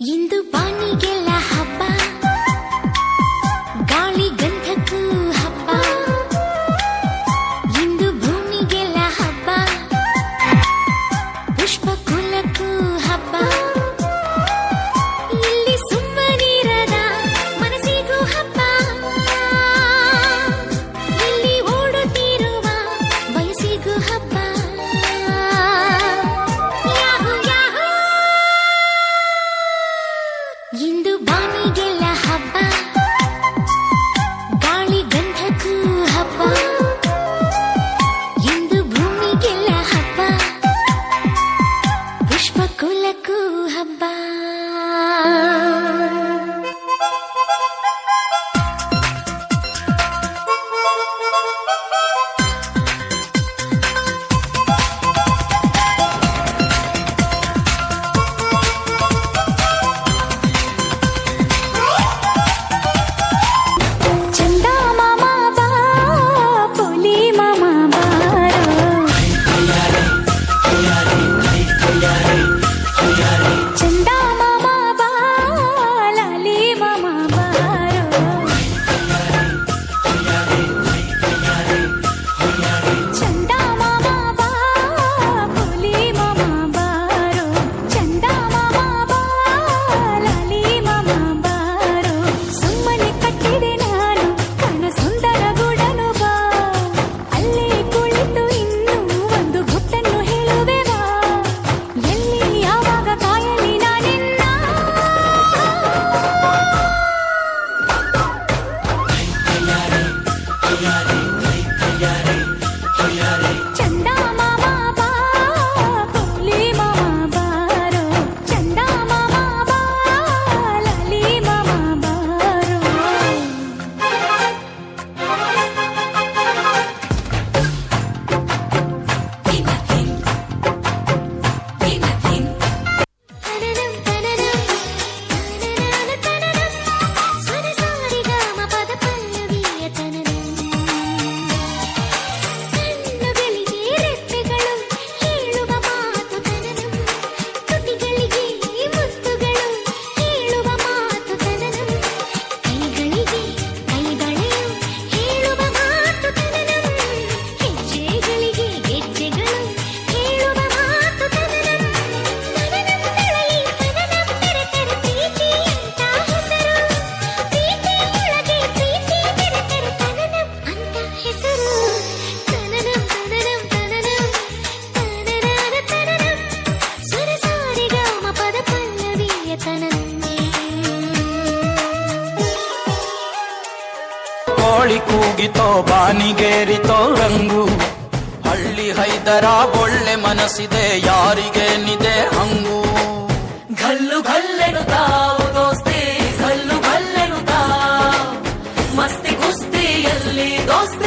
இந்து பாணிகே ಕೋಳಿ ಕೂಗಿತೋ, ಬಾನಿಗೇರಿತೋ ರಂಗು. ಹಳ್ಳಿ ಹೈದರ ಒಳ್ಳೆ ಮನಸ್ಸಿದೆ ಯಾರಿಗೆ ನಿದೆ ಹಂಗು. ಗಲ್ಲು ಗಲ್ಲೆನು ತಾವು ದೋಸ್ತಿ ಗಲ್ಲು ಗಲ್ಲೆನು ತಾ ಮಸ್ತಿ ಕುಸ್ತಿಯಲ್ಲಿ ದೋಸ್ತಿ